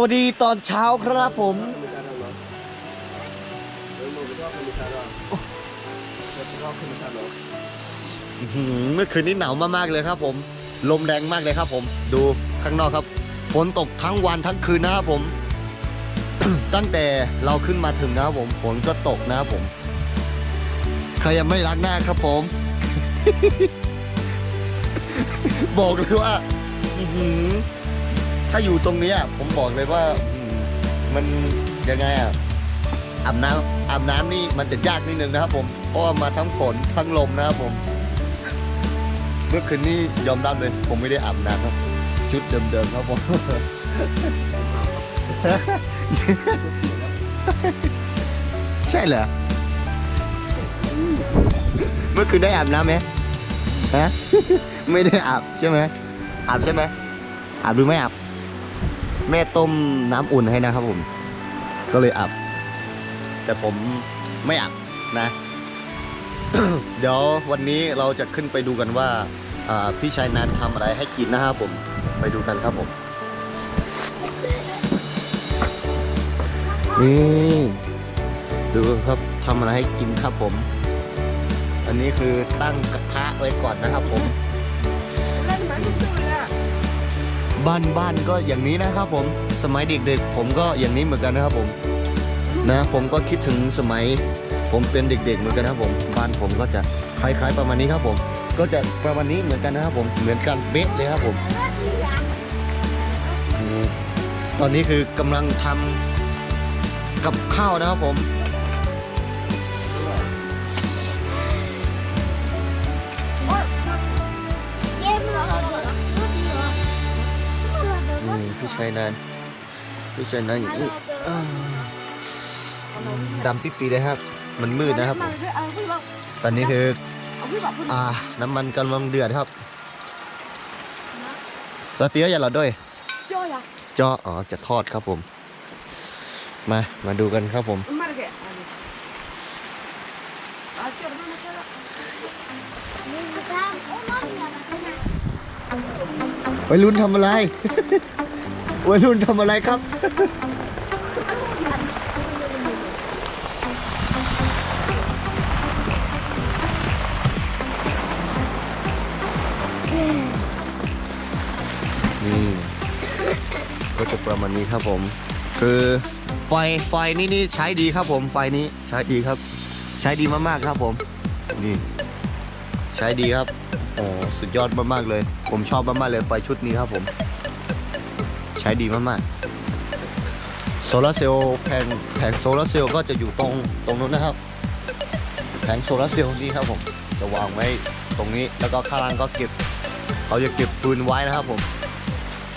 วัสดีตอนเช้าครับผม อื้อหือเมื่อคืนนี้หนาวมากๆเลยครับผม ลมแรงมากเลยครับผม ดูข้างนอกครับ ฝนตกทั้งวันทั้งคืนนะครับผม ตั้งแต่เราขึ้นมาถึงนะครับผม ฝนก็ตกนะครับผม ใครยังไม่ล้างหน้าครับผม บอกเลยว่า อื้อหือ ถ้าอยู่ตรงเนี้ยผมบอกเลยว่าอื้อหือมันยังไงอะอาบน้ำอาบน้ำนี่มันจะยากนิดนึงนะครับผมเพราะว่ามาทั้งฝนทั้งลมนะครับผม เมื่อคืนนี้ยอมรับเลย ผมไม่ได้อาบน้ำครับ ชุดเดิมๆครับผม ใช่เหรอ เมื่อคืนได้อาบน้ำไหมฮะ ไม่ได้อาบใช่ไหมอาบใช่ไหมอาบหรือไม่อาบ แม่ต้มน้ำอุ่นให้นะครับผม ก็เลยอาบแต่ผมไม่อาบนะ เดี๋ยววันนี้เราจะขึ้นไปดูกันว่าอ่าพี่ชายนันทำอะไรให้กินนะครับผมไปดูกันครับผมนี่ดูครับทำอะไรให้กินครับผม อันนี้คือตั้งกระทะไว้ก่อนนะครับผม บ้านบ้านก็อย่างนี้นะครับผมสมัยเด็กๆ ผมก็อย่างนี้เหมือนกันนะครับผมนะผมก็คิดถึงสมัยผมเป็นเด็กๆเหมือนกันนะครับผมบ้านผมก็จะคล้ายๆประมาณนี้ครับผม ก็จะประมาณนี้เหมือนกันนะครับผมเหมือนกันเบ๊ะเลยครับผมอืมตอนนี้คือกำลังทำกับข้าวนะครับผม พี่ชัยนันพี่ชัยนันอย่างนี้อ้าวดำปิดปีเลยครับ มันมืดนะครับผมตอนนี้คืออ่าน้ำมันกำลังเดือดครับสเตียอย่าเราด้วยเจาะอ๋อจะทอดครับผม มามาดูกันครับผมวัยรุ่นทำอะไร วัยรุ่นทำอะไรครับ นี่ก็จะประมาณนี้ครับผม คือไฟไฟนี่นี่ใช้ดีครับผมไฟนี้ใช้ดีครับ ใช้ดีมากๆครับผม นี่ใช้ดีครับโอ้สุดยอดมากๆเลย ผมชอบมากๆเลยไฟชุดนี้ครับผมใช้ดีมากๆโซลาร์เซลล์แผงแผงโซลาร์เซลล์ก็จะอยู่ตรงตรงนู้นนะครับ แผงโซลาร์เซลล์นี่ครับผมจะวางไว้ตรงนี้แล้วก็ข้างล่างก็เก็บเขาจะเก็บฟืนไว้นะครับผม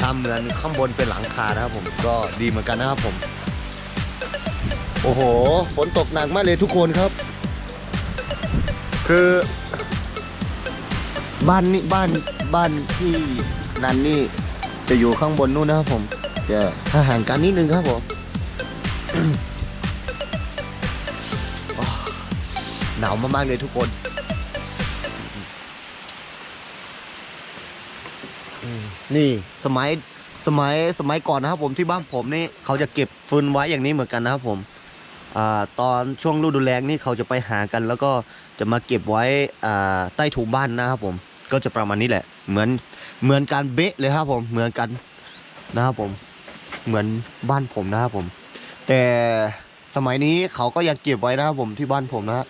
ทำเหมือนข้างบนเป็นหลังคานะครับผมก็ดีเหมือนกันนะครับผม โอ้โหฝนตกหนักมากเลยทุกคนครับ คือบ้านนี่บ้านบ้านที่นันนี่ จะอยู่ข้างบนนู่นนะครับผมจะห่างกันนิดนึงครับผมหนาวมากๆเลยทุกคนนี่สมัยสมัยสมัยก่อนนะครับผมที่บ้านผมนี่เขาจะเก็บฟืนไว้อย่างนี้เหมือนกันนะครับผมอตอนช่วงฤดูแล้งนี่เขาจะไปหากัน แล้วก็จะมาเก็บไว้ใต้ถุนบ้านนะครับผมก็จะประมาณนี้แหละ เหมือนเหมือนการเบ๊ะเลยครับผมเหมือนกันนะครับผมเหมือนบ้านผมนะครับผม แต่สมัยนี้เขาก็ยังเก็บไว้นะครับผมที่บ้านผมนะ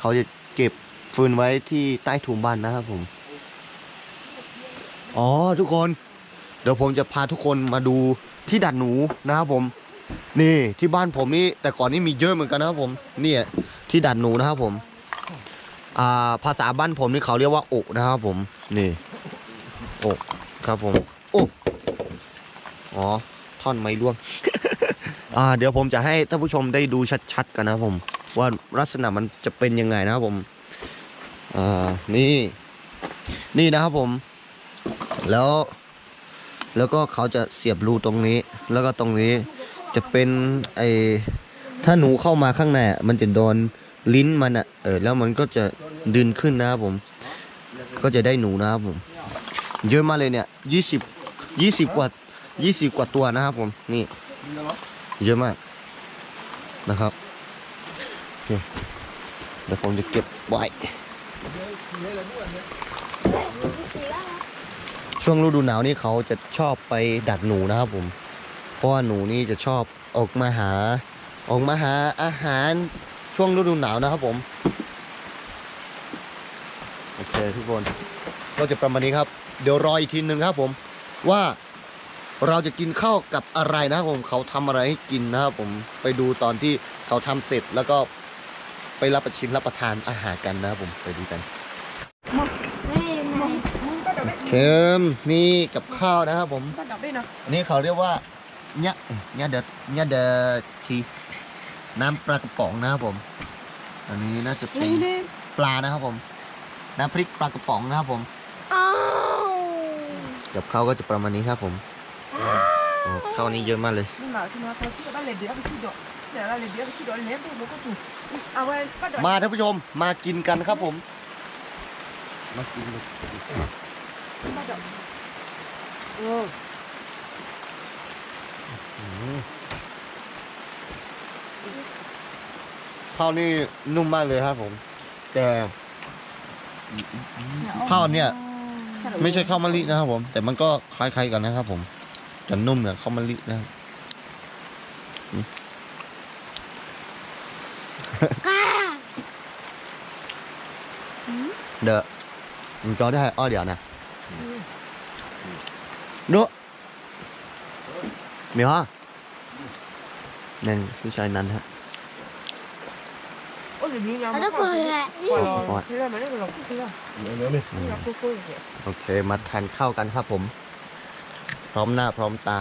เขาจะเก็บฟืนไว้ที่ใต้ถุนบ้านนะครับผม อ๋อทุกคน เดี๋ยวผมจะพาทุกคนมาดูที่ดัดหนูนะครับผม นี่ที่บ้านผมนี่แต่ก่อนนี่มีเยอะเหมือนกันนะครับผม เนี่ยที่ดัดหนูนะครับผม ภาษาบ้านผมนี่เขาเรียกว่าอกนะครับผม นี่อกครับผมโอ้อ๋อ ท่อนไม้ร่วงอ่า เดี๋ยวผมจะให้ท่านผู้ชมได้ดูชัดๆกันนะผม ว่าลักษณะมันจะเป็นยังไงนะครับผมอ่านี่ นี่นะครับผม แล้ว แล้วก็เขาจะเสียบรูตรงนี้ แล้วก็ตรงนี้จะเป็นไอถ้าหนูเข้ามาข้างในมันจะโดนลิ้นมันอะเออแล้วมันก็จะ ดึนขึ้นนะครับผม ก็จะได้หนูนะครับผม เยอะมากเลยเนี่ยยี่สิบยี่สิบกว่ายี่สิบกว่าตัวนะครับผมนี่ เยอะมากนะครับโอเคเดี๋ยวผมจะเก็บไว้ช่วงฤดูหนาวนี่เขาจะชอบไปดักหนูนะครับผม เพราะว่าหนูนี่จะชอบออกมาหา ออกมาหาอาหารช่วงฤดูหนาวนะครับผม โอเคทุกคนก็จะประมาณนี้ครับ เดี๋ยวรออีกทีหนึ่งครับผมว่าเราจะกินข้าวกับอะไรนะครับผมเขาทำอะไรให้กินนะครับผมไปดูตอนที่เขาทำเสร็จแล้วก็ไปรับประชิมรับประทานอาหารกันนะครับผมไปดูกันเค็มนี่กับข้าวนะครับผม Có đọc đi nào อันนี้เขาเรียกว่าเนี่ยเนี่ยเดอเนี่ยเดอทีน้ำปลากระป๋องนะครับผม อันนี้น่าจะเป็น Đi đi ปลานะครับผม น้ำพริกปลากระป๋องนะครับผมกับข้าวก็จะประมาณนี้ครับผมโอ้ข้าวนี้เยอะมากเลย Nhưng mà khi mà tôi chỉ có bắt lên đĩa với chị độ Để là lên đĩa với chị độ lên tôi bố có thủ À quên bắt đầu มาท่านผู้ชมมากินกันครับผม มากินเลย Bắt đầu Ừ อืมข้าวนี่นุ่มมากเลยครับผม แต่ ข้าวเนี่ย ไม่ใช่ข้าวมะลินะครับผม แต่มันก็คล้ายๆกันนะครับผมจะนุ่มเนี่ยข้าวมะลินะครับนี่เดอะมึงจอได้อ้อเดี๋ยวนะดูมีฮะนั่นผู้ชายนั้นครับ Ôi thì đi nhau Nó cười ạ. Rồi Thế là mà nó lọc thế là Nó lọc cô cô vậy โอเค มาทานข้าวกันครับผม พร้อมหน้าพร้อมตา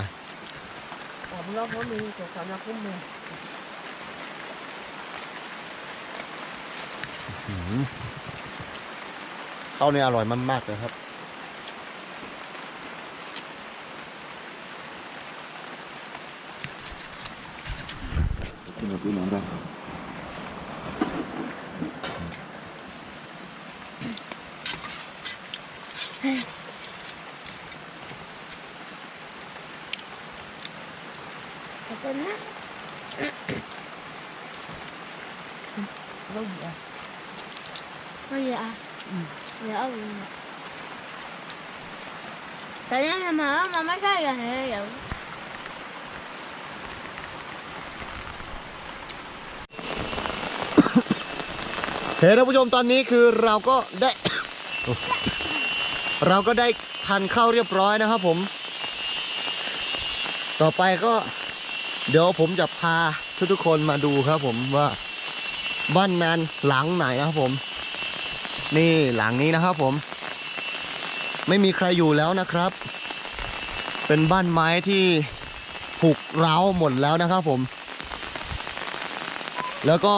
Ờ nó có mình Kiểu cảm giác của mình อืมข้าวนี่อร่อยมากๆเลยครับ Cái tên á. Đâu vậy à Bây giờ à? Dạ ừ. Tại nhiên mà mà mấy cái là hệ vậy. โอเคท่านผู้ชมตอนนี้คือเราก็ได้ เราก็ได้ทานข้าวเรียบร้อยนะครับผม ต่อไปก็ เดี๋ยวผมจะพาทุกๆคนมาดูครับผมว่าบ้านนันหลังไหนนะครับผม นี่หลังนี้นะครับผม ไม่มีใครอยู่แล้วนะครับ เป็นบ้านไม้ที่ผูกร้าวหมดแล้วนะครับผม แล้วก็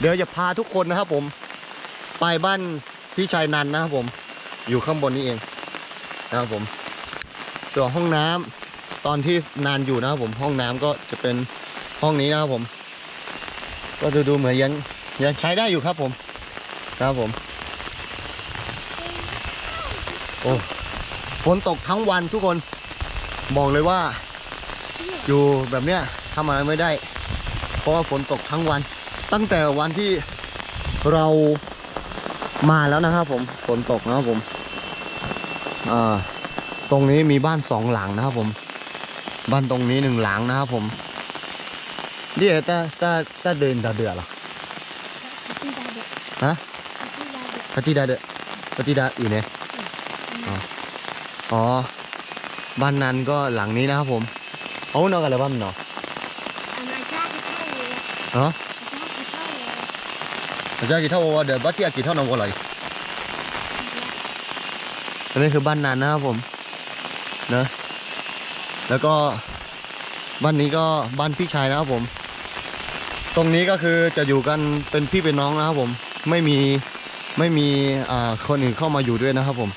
เดี๋ยวจะพาทุกคนนะครับผม ไปบ้านพี่ชายนันนะครับผม อยู่ข้างบนนี้เองนะครับผม ส่วนห้องน้ำ ตอนที่นานอยู่นะครับผมห้องน้ำก็จะเป็นห้องนี้นะครับผม ก็ดูดูเหมือนยังยังใช้ได้อยู่ครับผมครับผม โอ้ฝนตกทั้งวันทุกคนบอกเลยว่า อยู่แบบเนี้ยทำอะไรไม่ได้ เพราะว่าฝนตกทั้งวัน ตั้งแต่วันที่เรามาแล้วนะครับผมฝนตกนะครับผม อ่า ตรงนี้มีบ้านสองหลังนะครับผม บ้านตรงนี้หนึ่งหลังนะครับผมเดี๋ยวตาตาตาเดินตาเดือดหรอ Pati dada. Hả? Pati dada. ปฏิดาเดือปฏิดาอีเนี่ยอ๋ออ๋อบ้านนั้นก็หลังนี้นะครับผมเอานอนกันเลยบ้านเนาะ Ama cha cái thau gì? เนาะ Cha cái thau gì? จะกี่เท่าว่าเดี๋ยวบัตที่อากี่เท่านอนกันเลยอันนี้คือบ้านนันนะครับผมเนอะ แล้วก็บ้านนี้ก็บ้านพี่ชายนะครับผม ตรงนี้ก็คือจะอยู่กันเป็นพี่เป็นน้องนะครับผม ไม่มีไม่มีคนอื่นเข้ามาอยู่ด้วยนะครับผม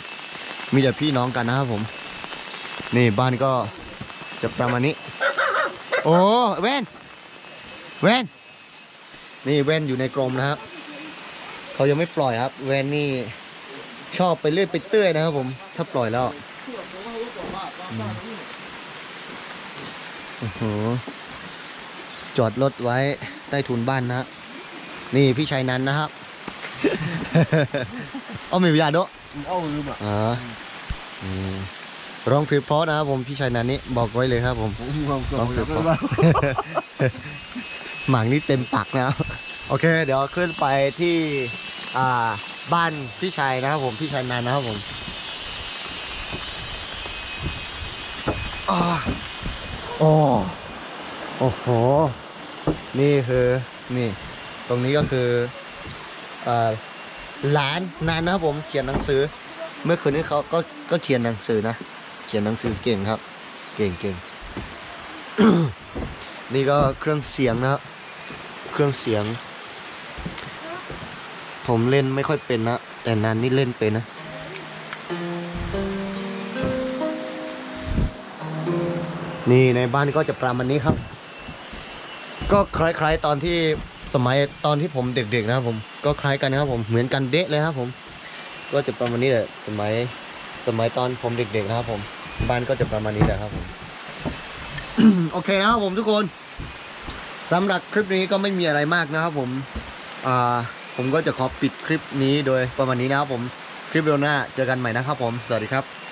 มีแต่พี่น้องกันนะครับผม นี่บ้านก็จะประมาณนี้ โอ้แว่นแว่นนี่แว่นอยู่ในกรงนะครับเขายังไม่ปล่อยครับ แว่นนี่ชอบไปเรื่อยไปเตื้อยนะครับผม ถ้าปล่อยแล้ว จอดรถไว้ใต้ถุนบ้านนะ นี่พี่ชัยนันนะครับ เอาไม่วิญญาณด้วย Âu luôn mà อ๋ออืมร้องเพลงเพราะนะครับผมพี่ชัยนันนี่บอกไว้เลยครับ ผม Cũng không Không còn được được không? đâu หมางนี่เต็มปากนะครับโอเค เดี๋ยวขึ้นไปที่อ่าบ้านพี่ชัยนะครับผมพี่ชัยนันนะครับผมอา โอ้โอ้โห นี่คือนี่ ตรงนี้ก็คืออ่าหลานนานนะครับผมเขียนหนังสือ เมื่อคืนนี้เขาก็ก็เขียนหนังสือนะเขียนหนังสือเก่งครับ เก่งเก่งนี่ก็เครื่องเสียงนะเครื่องเสียง ผมเล่นไม่ค่อยเป็นนะแต่นานนี่เล่นเป็นนะ นี่ในบ้านก็จะประมาณนี้ครับ ก็คล้ายๆตอนที่สมัยตอนที่ผมเด็กๆนะครับ ผมก็คล้ายกันนะครับ ผมเหมือนกันเดะเลยครับ ผม ก็จะประมาณนี้แหละสมัยสมัยตอนผมเด็กๆนะครับ ผม บ้านก็จะประมาณนี้แหละครับผมโอเคนะครับผมทุกคนสำหรับคลิปนี้ก็ไม่มีอะไรมากนะครับ ผมอ่าผมก็จะขอปิดคลิปนี้โดยประมาณนี้นะครับผมคลิปเร็วหน้าเจอกันใหม่นะครับผม สวัสดีครับ